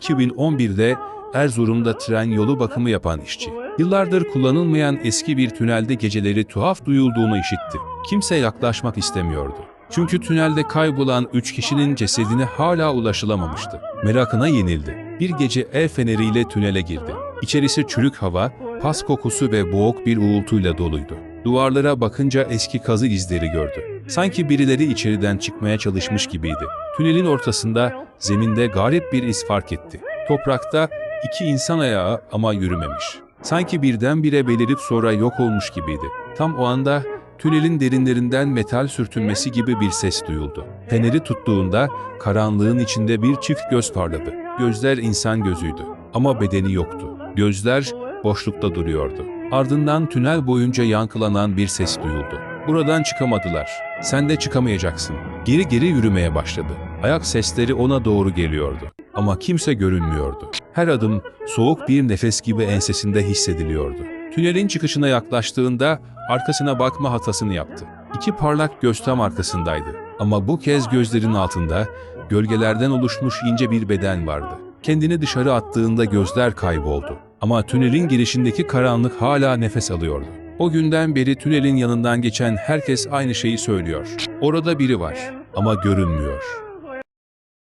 2011'de Erzurum'da tren yolu bakımı yapan işçi. Yıllardır kullanılmayan eski bir tünelde geceleri tuhaf duyulduğunu işitti. Kimse yaklaşmak istemiyordu. Çünkü tünelde kaybolan 3 kişinin cesedine hala ulaşılamamıştı. Merakına yenildi. Bir gece el feneriyle tünele girdi. İçerisi çürük hava, pas kokusu ve boğuk bir uğultuyla doluydu. Duvarlara bakınca eski kazı izleri gördü. Sanki birileri içeriden çıkmaya çalışmış gibiydi. Tünelin ortasında zeminde garip bir iz fark etti. Toprakta iki insan ayağı ama yürümemiş. Sanki birdenbire belirip sonra yok olmuş gibiydi. Tam o anda tünelin derinlerinden metal sürtünmesi gibi bir ses duyuldu. Feneri tuttuğunda karanlığın içinde bir çift göz parladı. Gözler insan gözüydü ama bedeni yoktu. Gözler boşlukta duruyordu. Ardından tünel boyunca yankılanan bir ses duyuldu. Buradan çıkamadılar. Sen de çıkamayacaksın. Geri geri yürümeye başladı. Ayak sesleri ona doğru geliyordu. Ama kimse görünmüyordu. Her adım soğuk bir nefes gibi ensesinde hissediliyordu. Tünelin çıkışına yaklaştığında arkasına bakma hatasını yaptı. İki parlak göz tam arkasındaydı. Ama bu kez gözlerin altında gölgelerden oluşmuş ince bir beden vardı. Kendini dışarı attığında gözler kayboldu. Ama tünelin girişindeki karanlık hala nefes alıyordu. O günden beri tünelin yanından geçen herkes aynı şeyi söylüyor. Orada biri var ama görünmüyor.